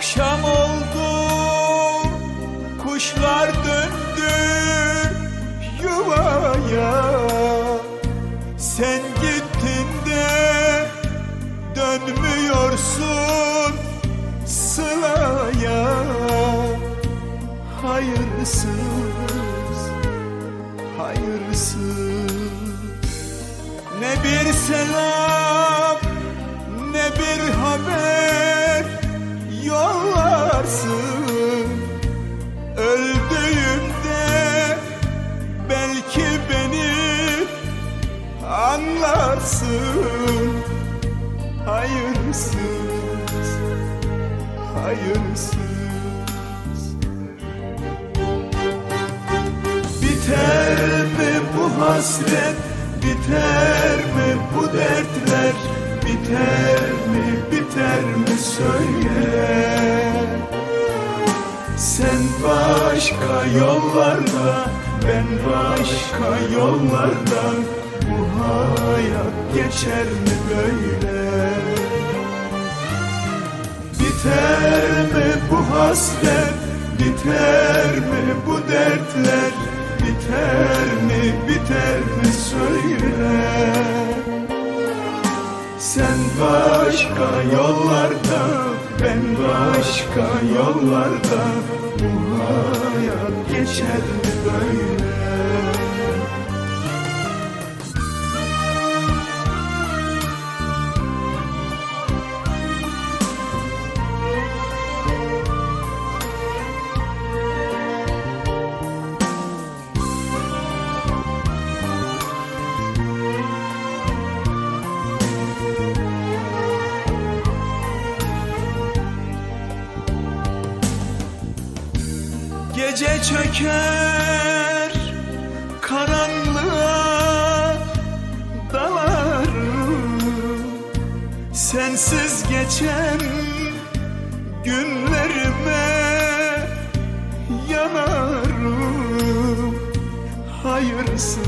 Akşam oldu Kuşlar döndü Yuvaya. Sen gittin de Dönmüyorsun Sılaya Hayırsız Hayırsız. Ne bir selam Ne bir haber Yollarsın Öldüğümde Belki beni Anlarsın. Hayırsız Hayırsız. Biter mi bu hasret? Biter mi bu dertler? Biter başka yollarda Ben başka yollarda. Bu hayat geçer mi böyle. Biter mi bu hasret Biter mi bu dertler? Biter mi biter mi söyle? Sen başka yollarda Ben başka yollarda Bu hayat geçer böyle Gece çöker karanlığa dalarım Sensiz geçen günlerime yanarım. Hayırsız,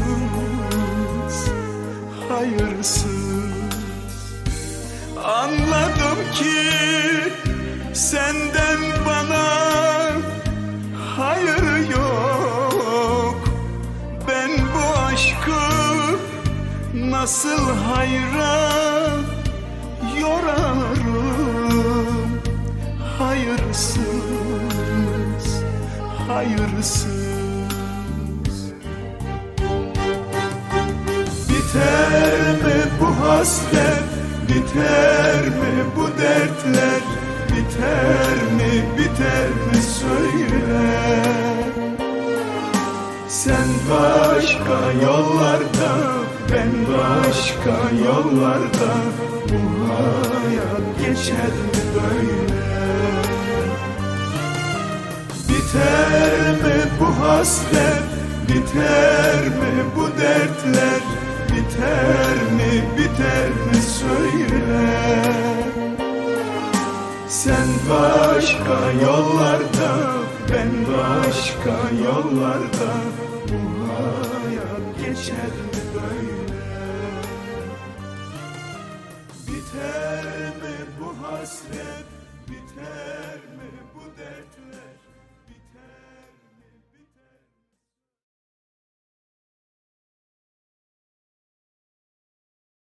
hayırsız. Anladım ki senden nasıl hayra yorarım. Hayırsız, hayırsız. Biter mi bu hasret? Biter mi bu dertler? Biter mi biter mi söyle Sen başka yollarda Ben başka yollarda Bu hayat geçer mi böyle? Biter mi bu hasret? Biter mi bu dertler? Biter mi biter mi söyle? Sen başka yollarda Ben başka yollarda Bu hayat geçer mi böyle gider mi bu dert